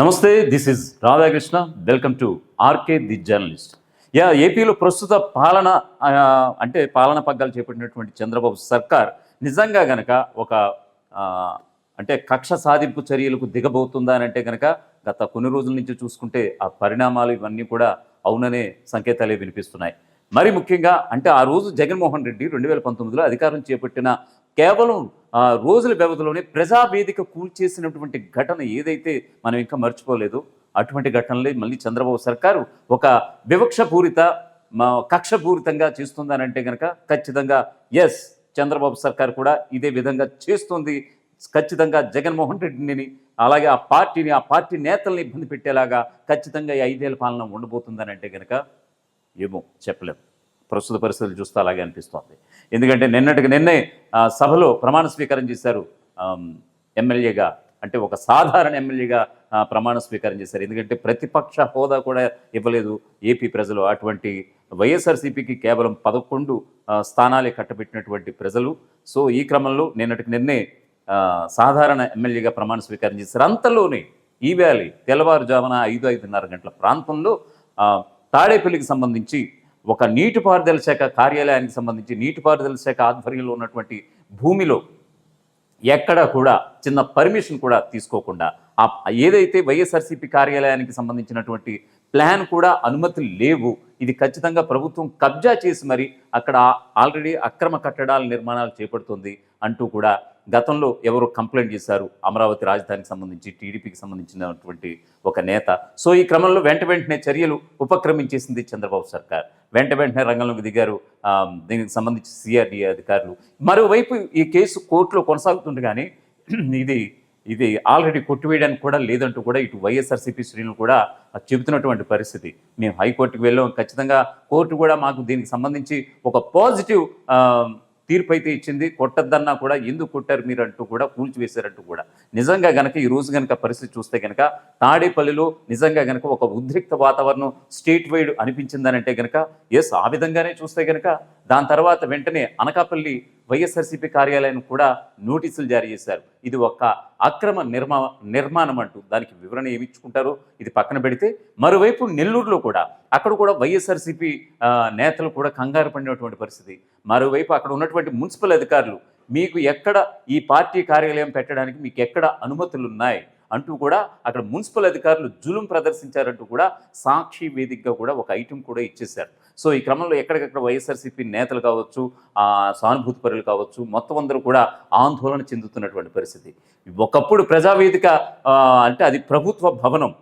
నమస్తే this is Radhakrishna. Welcome to RK the journalist. Yeah ఏపీలో ప్రస్తుత పాలన అంటే పాలన పగ్గాలు చేపట్టినటువంటి చంద్రబాబు సర్కార్ నిజంగా గనక ఒక అంటే కక్ష సాధింపు చర్యలకు దిగబోతుందా అని అంటే గనక గత కొన్ని రోజుల నుంచి చూసుకుంటే ఆ పరిణామాలు ఇవన్నీ కూడా అవుననే సంకేతాలే వినిపిస్తున్నాయి. మరి ముఖ్యంగా అంటే ఆ రోజు జగన్మోహన్ రెడ్డి రెండు వేల పంతొమ్మిదిలో అధికారం చేపట్టిన కేవలం ఆ, రోజుల వ్యవధిలోనే ప్రజావేదిక కూల్చేసినటువంటి ఘటన ఏదైతే మనం ఇంకా మర్చిపోలేదు అటువంటి ఘటనలే మళ్ళీ చంద్రబాబు సర్కారు ఒక వివక్షపూరిత కక్షపూరితంగా చేస్తుందనంటే కనుక ఖచ్చితంగా ఎస్ చంద్రబాబు సర్కార్ కూడా ఇదే విధంగా చేస్తుంది. ఖచ్చితంగా జగన్మోహన్ రెడ్డిని అలాగే ఆ పార్టీని ఆ పార్టీ నేతల్ని ఇబ్బంది పెట్టేలాగా ఖచ్చితంగా ఈ ఐదేళ్ళ పాలన ఉండబోతుందని అంటే కనుక ఏమో చెప్పలేము ప్రస్తుత పరిస్థితులు చూస్తే అలాగే అనిపిస్తోంది. ఎందుకంటే నిన్నటికి నిన్నే సభలో ప్రమాణ స్వీకారం చేశారు ఎమ్మెల్యేగా అంటే ఒక సాధారణ ఎమ్మెల్యేగా ప్రమాణ స్వీకారం చేశారు. ఎందుకంటే ప్రతిపక్ష హోదా కూడా ఇవ్వలేదు ఏపీ ప్రజలు. అటువంటి వైఎస్ఆర్సీపీకి కేవలం పదకొండు స్థానాలే కట్టబెట్టినటువంటి ప్రజలు. సో ఈ క్రమంలో నిన్నటికి నిన్నే సాధారణ ఎమ్మెల్యేగా ప్రమాణ స్వీకారం చేశారు. అంతలోనే ఈ వ్యాలీ తెల్లవారుజామున ఐదు ఐదున్నర గంటల ప్రాంతంలో తాడేపల్లికి సంబంధించి ఒక నీటిపారుదల శాఖ కార్యాలయానికి సంబంధించి నీటిపారుదల శాఖ ఆధ్వర్యంలో ఉన్నటువంటి భూమిలో ఎక్కడ కూడా చిన్న పర్మిషన్ కూడా తీసుకోకుండా ఆ ఏదైతే వైఎస్ఆర్సీపీ కార్యాలయానికి సంబంధించినటువంటి ప్లాన్ కూడా అనుమతులు లేవు ఇది ఖచ్చితంగా ప్రభుత్వం కబ్జా చేసి మరి అక్కడ ఆల్రెడీ అక్రమ కట్టడాల నిర్మాణాలు చేపడుతుంది అంటూ కూడా గతంలో ఎవరు కంప్లైంట్ చేశారు? అమరావతి రాజధానికి సంబంధించి టీడీపీకి సంబంధించినటువంటి ఒక నేత. సో ఈ క్రమంలో వెంట వెంటనే చర్యలు ఉపక్రమించేసింది చంద్రబాబు సర్కార్. వెంట వెంటనే రంగంలోకి దిగారు. దీనికి సంబంధించి సిఆర్డీఏ అధికారులు. మరోవైపు ఈ కేసు కోర్టులో కొనసాగుతుండగానే ఇది ఇది ఆల్రెడీ కొట్టివేయడానికి కూడా లేదంటూ కూడా ఇటు వైఎస్ఆర్సీపీ శ్రేణులు కూడా చెబుతున్నటువంటి పరిస్థితి. మేము హైకోర్టుకు వెళ్ళాం. ఖచ్చితంగా కోర్టు కూడా మాకు దీనికి సంబంధించి ఒక పాజిటివ్ తీర్పు అయితే ఇచ్చింది కొట్టద్దన్నా కూడా ఎందుకు కొట్టారు మీరు అంటూ కూడా కూల్చివేశారంటూ కూడా. నిజంగా గనక ఈ రోజు గనక పరిస్థితి చూస్తే గనక తాడేపల్లిలో నిజంగా గనక ఒక ఉద్రిక్త వాతావరణం స్టేట్ వైడ్ అనిపించిందనంటే గనక ఎస్ ఆ విధంగానే చూస్తే గనక దాని తర్వాత వెంటనే అనకాపల్లి వైఎస్ఆర్సీపీ కార్యాలయం కూడా నోటీసులు జారీ చేశారు. ఇది ఒక అక్రమ నిర్మా నిర్మాణం అంటూ దానికి వివరణ ఏమి ఇచ్చుకుంటారో ఇది పక్కన పెడితే మరోవైపు నెల్లూరులో కూడా అక్కడ కూడా వైఎస్ఆర్సీపీ నేతలు కూడా కంగారు పడినటువంటి పరిస్థితి. మరోవైపు అక్కడ ఉన్నటువంటి మున్సిపల్ అధికారులు మీకు ఎక్కడ ఈ పార్టీ కార్యాలయం పెట్టడానికి మీకు ఎక్కడ అనుమతులు ఉన్నాయి అంటూ కూడా అక్కడ మున్సిపల్ అధికారులు జులుం ప్రదర్శించారంటూ కూడా సాక్షి వేదికగా కూడా ఒక ఐటెం కూడా ఇచ్చేశారు. సో ఈ క్రమంలో ఎక్కడికక్కడ వైఎస్ఆర్సీపీ నేతలు కావచ్చు సానుభూతి పరులు కావచ్చు మొత్తం అందరూ కూడా ఆందోళన చెందుతున్నటువంటి పరిస్థితి. ఒకప్పుడు ప్రజావేదిక అంటే అది ప్రభుత్వ భవనం.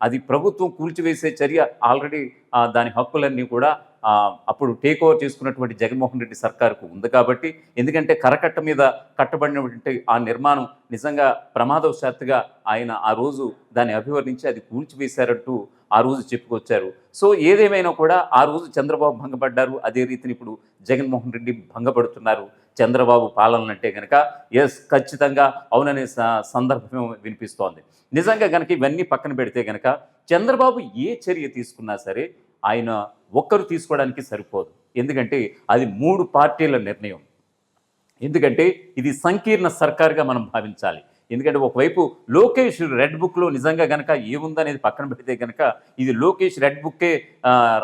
అది ప్రభుత్వం కూల్చివేసే చర్య ఆల్రెడీ దాని హక్కులన్నీ కూడా అప్పుడు టేక్ ఓవర్ చేసుకున్నటువంటి జగన్మోహన్ రెడ్డి సర్కారుకు ఉంది కాబట్టి ఎందుకంటే కరకట్ట మీద కట్టబడినటువంటి ఆ నిర్మాణం నిజంగా ప్రమాదవశాత్తుగా ఆయన ఆ రోజు దాన్ని అభివర్ణించి అది కూల్చివేశారంటూ ఆ రోజు చెప్పుకొచ్చారు. సో ఏదేమైనా కూడా ఆ రోజు చంద్రబాబు భంగపడ్డారు అదే రీతిని ఇప్పుడు జగన్మోహన్ రెడ్డి భంగపడుతున్నారు చంద్రబాబు పాలన అంటే కనుక ఎస్ ఖచ్చితంగా అవుననే స- సందర్భం వినిపిస్తోంది. నిజంగా కనుక ఇవన్నీ పక్కన పెడితే కనుక చంద్రబాబు ఏ చర్య తీసుకున్నా సరే ఆయన ఒక్కరు తీసుకోవడానికి సరిపోదు. ఎందుకంటే అది మూడు పార్టీల నిర్ణయం. ఎందుకంటే ఇది సంకీర్ణ సర్కార్గా మనం భావించాలి. ఎందుకంటే ఒకవైపు లోకేష్ రెడ్ బుక్లో నిజంగా గనక ఏముందనేది పక్కన పెడితే గనక ఇది లోకేష్ రెడ్ బుక్కే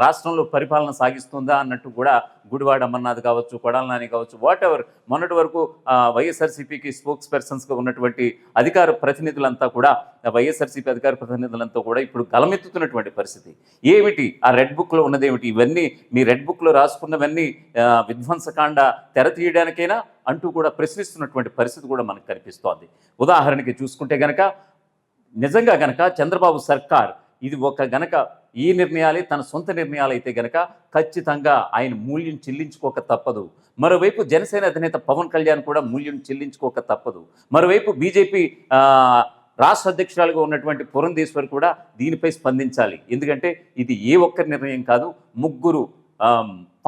రాష్ట్రంలో పరిపాలన సాగిస్తుందా అన్నట్టు కూడా గుడివాడ అమర్నాథ్ కావచ్చు కొడాల నాని కావచ్చు వాట్ ఎవర్ మొన్నటి వరకు వైఎస్ఆర్సీపీకి స్పోక్స్ పర్సన్స్గా ఉన్నటువంటి అధికార ప్రతినిధులంతా కూడా వైఎస్ఆర్సీపీ అధికార ప్రతినిధులంతా కూడా ఇప్పుడు గలమెత్తుతున్నటువంటి పరిస్థితి. ఏమిటి? ఆ రెడ్ బుక్లో ఉన్నదేమిటి? ఇవన్నీ మీ రెడ్ బుక్లో రాసుకున్నవన్నీ విధ్వంసకాండ తెర తీయడానికైనా? అంటూ కూడా ప్రశ్నిస్తున్నటువంటి పరిస్థితి కూడా మనకు కనిపిస్తోంది. ఉదాహరణకి చూసుకుంటే గనక నిజంగా గనక చంద్రబాబు సర్కార్ ఇది ఒక గనక ఈ నిర్ణయాలే తన సొంత నిర్ణయాలు అయితే గనక ఖచ్చితంగా ఆయన మూల్యం చెల్లించుకోక తప్పదు. మరోవైపు జనసేన అధినేత పవన్ కళ్యాణ్ కూడా మూల్యం చెల్లించుకోక తప్పదు. మరోవైపు బీజేపీ రాష్ట్ర అధ్యక్షురాలుగా ఉన్నటువంటి పురంధేశ్వర్ కూడా దీనిపై స్పందించాలి. ఎందుకంటే ఇది ఏ ఒక్కరి నిర్ణయం కాదు ముగ్గురు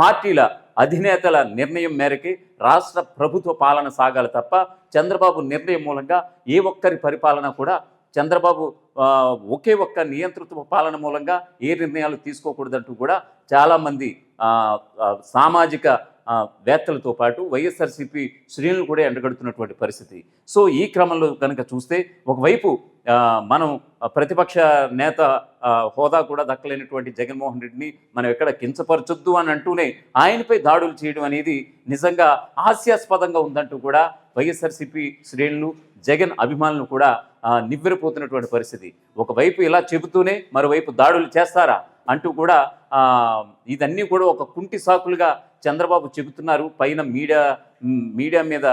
పార్టీల అధినేతల నిర్ణయం మేరకి రాష్ట్ర ప్రభుత్వ పాలన సాగాలి తప్ప చంద్రబాబు నిర్ణయం మూలంగా ఏ ఒక్కరి పరిపాలన కూడా చంద్రబాబు ఒకే ఒక్క నియంతృత్వ పాలన మూలంగా ఏ నిర్ణయాలు తీసుకోకూడదంటూ కూడా చాలామంది సామాజిక వేత్తలతో పాటు వైఎస్ఆర్సీపీ శ్రేణులు కూడా ఎండగడుతున్నటువంటి పరిస్థితి. సో ఈ క్రమంలో కనుక చూస్తే ఒకవైపు మనం ప్రతిపక్ష నేత హోదా కూడా దక్కలేనటువంటి జగన్మోహన్ రెడ్డిని మనం ఎక్కడ కించపరచొద్దు అని అంటూనే ఆయనపై దాడులు చేయడం అనేది నిజంగా హాస్యాస్పదంగా ఉందంటూ కూడా వైఎస్ఆర్సీపీ శ్రేణులు జగన్ అభిమానులు కూడా నివ్వెరపోతున్నటువంటి పరిస్థితి. ఒకవైపు ఇలా చెబుతూనే మరోవైపు దాడులు చేస్తారా అంటూ కూడా ఇదన్నీ కూడా ఒక కుంటి సాకులుగా చంద్రబాబు చెబుతున్నారు. పైన మీడియా మీడియా మీద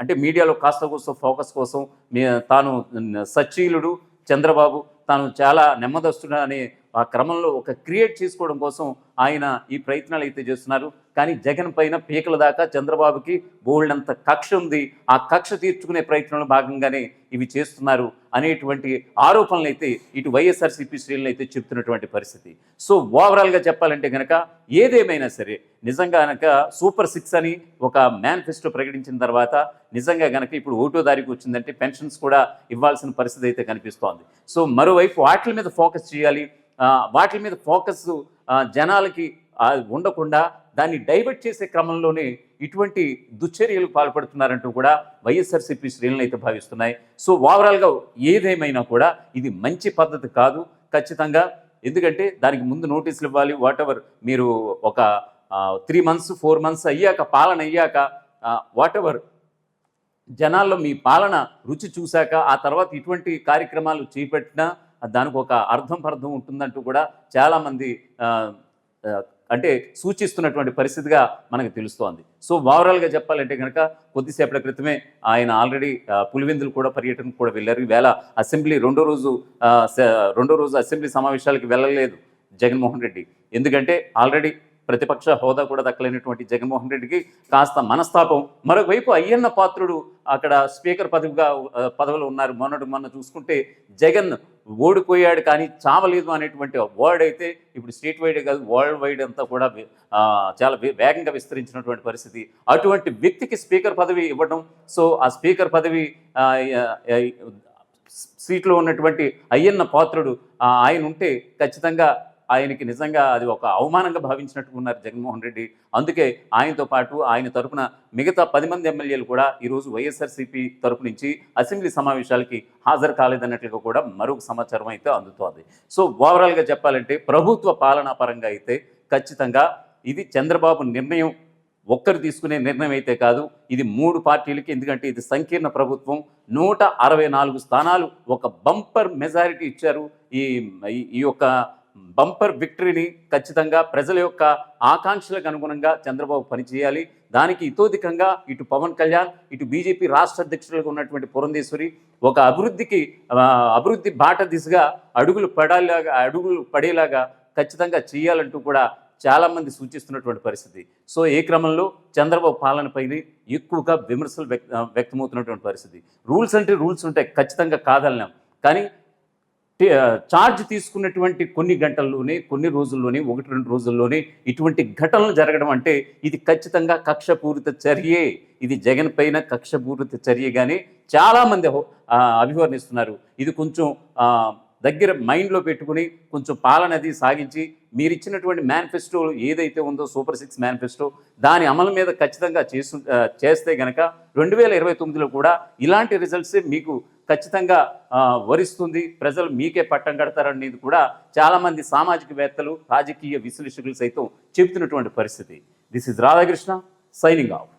అంటే మీడియాలో కాస్త కోసం ఫోకస్ కోసం మీ- తాను సచ్చీలుడు చంద్రబాబు. తాను చాలా నెమ్మదస్తుడు అనే ఆ క్రమంలో ఒక క్రియేట్ చేసుకోవడం కోసం ఆయన ఈ ప్రయత్నాలు అయితే చేస్తున్నారు. కానీ జగన్ పైన పీకల దాకా చంద్రబాబుకి బోల్డంత కక్ష ఉంది. ఆ కక్ష తీర్చుకునే ప్రయత్నంలో భాగంగానే ఇవి చేస్తున్నారు అనేటువంటి ఆరోపణలు అయితే ఇటు వైఎస్ఆర్సీపీ శ్రేణులు అయితే చెప్తున్నటువంటి పరిస్థితి. సో ఓవరాల్గా చెప్పాలంటే కనుక ఏదేమైనా సరే నిజంగా కనుక సూపర్ సిక్స్ అని ఒక మేనిఫెస్టో ప్రకటించిన తర్వాత నిజంగా కనుక ఇప్పుడు ఓటో దారికి వచ్చిందంటే పెన్షన్స్ కూడా ఇవ్వాల్సిన పరిస్థితి అయితే కనిపిస్తోంది. సో మరోవైపు వాటి మీద ఫోకస్ చేయాలి. వాటి మీద ఫోకస్ జనాలకి ఉండకుండా దాన్ని డైవర్ట్ చేసే క్రమంలోనే ఇటువంటి దుశ్చర్యలు పాల్పడుతున్నారంటూ కూడా వైఎస్ఆర్సీపీ శ్రేణులు అయితే భావిస్తున్నాయి. సో ఓవరాల్గా ఏదేమైనా కూడా ఇది మంచి పద్ధతి కాదు ఖచ్చితంగా. ఎందుకంటే దానికి ముందు నోటీసులు ఇవ్వాలి వాట్ ఎవర్ మీరు ఒక త్రీ మంత్స్ ఫోర్ మంత్స్ అయ్యాక పాలన అయ్యాక వాట్ ఎవర్ జనాల్లో మీ పాలన రుచి చూశాక ఆ తర్వాత ఇటువంటి కార్యక్రమాలు చేపట్టినా దానికి ఒక అర్థం పర్థం ఉంటుందంటూ కూడా చాలామంది అంటే సూచిస్తున్నటువంటి పరిస్థితిగా మనకు తెలుస్తోంది. సో ఓవరాల్గా చెప్పాలంటే కనుక కొద్దిసేపటి క్రితమే ఆయన ఆల్రెడీ పులివెందులు కూడా పర్యటనకు కూడా వెళ్ళారు. ఈవేళ అసెంబ్లీ రెండో రోజు రెండో రోజు అసెంబ్లీ సమావేశాలకు వెళ్ళలేదు జగన్మోహన్ రెడ్డి. ఎందుకంటే ఆల్రెడీ ప్రతిపక్ష హోదా కూడా దక్కలేనటువంటి జగన్మోహన్ రెడ్డికి కాస్త మనస్తాపం. మరోవైపు అయ్యన్న పాత్రుడు అక్కడ స్పీకర్ పదవిగా పదవులు పదవిలో ఉన్నారు. మొన్నటి మొన్న చూసుకుంటే జగన్ ఓడిపోయాడు కానీ చావలేదు అనేటువంటి వర్డ్ అయితే ఇప్పుడు స్టేట్ వైడ్ కాదు వరల్డ్ వైడ్ అంతా కూడా చాలా వేగంగా విస్తరించినటువంటి పరిస్థితి. అటువంటి వ్యక్తికి స్పీకర్ పదవి ఇవ్వడం సో ఆ స్పీకర్ పదవి సీట్లో ఉన్నటువంటి అయ్యన్న పాత్రుడు ఆయన ఉంటే ఖచ్చితంగా ఆయనకి నిజంగా అది ఒక అవమానంగా భావించినట్టు ఉన్నారు జగన్మోహన్ రెడ్డి. అందుకే ఆయనతో పాటు ఆయన తరపున మిగతా పది మంది ఎమ్మెల్యేలు కూడా ఈరోజు వైఎస్ఆర్సీపీ తరపు నుంచి అసెంబ్లీ సమావేశాలకి హాజరు కాలేదన్నట్లుగా కూడా మరొక సమాచారం అయితే అందుతోంది. సో ఓవరాల్గా చెప్పాలంటే ప్రభుత్వ పాలనా పరంగా అయితే ఖచ్చితంగా ఇది చంద్రబాబు నిర్ణయం. ఒక్కరు తీసుకునే నిర్ణయం అయితే కాదు. ఇది మూడు పార్టీలకి ఎందుకంటే ఇది సంకీర్ణ ప్రభుత్వం. నూట అరవై నాలుగు స్థానాలు ఒక బంపర్ మెజారిటీ ఇచ్చారు. ఈ ఈ- ఈ యొక్క బంపర్ విక్టరీని ఖచ్చితంగా ప్రజల యొక్క ఆకాంక్షలకు అనుగుణంగా చంద్రబాబు పనిచేయాలి. దానికి ఇతోధికంగా ఇటు పవన్ కళ్యాణ్ ఇటు బీజేపీ రాష్ట్ర అధ్యక్షులుగా ఉన్నటువంటి పురంధేశ్వరి ఒక అభివృద్ధికి అభివృద్ధి బాట దిశగా అడుగులు పడేలాగా అడుగులు పడేలాగా ఖచ్చితంగా చేయాలంటూ కూడా చాలామంది సూచిస్తున్నటువంటి పరిస్థితి. సో ఏ క్రమంలో చంద్రబాబు పాలనపైన ఎక్కువగా విమర్శలు వ్యక్త వ్యక్తమవుతున్నటువంటి పరిస్థితి. రూల్స్ అంటే రూల్స్ ఉంటాయి ఖచ్చితంగా కాదన్నాం కానీ ఛార్జ్ తీసుకున్నటువంటి కొన్ని గంటల్లోనే కొన్ని రోజుల్లోనే ఒకటి రెండు రోజుల్లోనే ఇటువంటి ఘటనలు జరగడం అంటే ఇది ఖచ్చితంగా కక్షపూరిత చర్యే. ఇది జగన్ పైన కక్షపూరిత చర్యగానే చాలామంది అభివర్ణిస్తున్నారు. ఇది కొంచెం దగ్గర మైండ్లో పెట్టుకుని కొంచెం పాలనది సాగించి మీరు ఇచ్చినటువంటి మేనిఫెస్టో ఏదైతే ఉందో సూపర్ సిక్స్ మేనిఫెస్టో దాని అమలు మీద ఖచ్చితంగా చేసు చేస్తే గనక రెండు వేల ఇరవై తొమ్మిదిలో కూడా ఇలాంటి రిజల్ట్సే మీకు ఖచ్చితంగా వరిస్తుంది. ప్రజలు మీకే పట్టం కడతారనేది కూడా చాలామంది సామాజికవేత్తలు రాజకీయ విశ్లేషకులు సైతం చెప్తున్నటువంటి పరిస్థితి. This is Radhakrishna signing off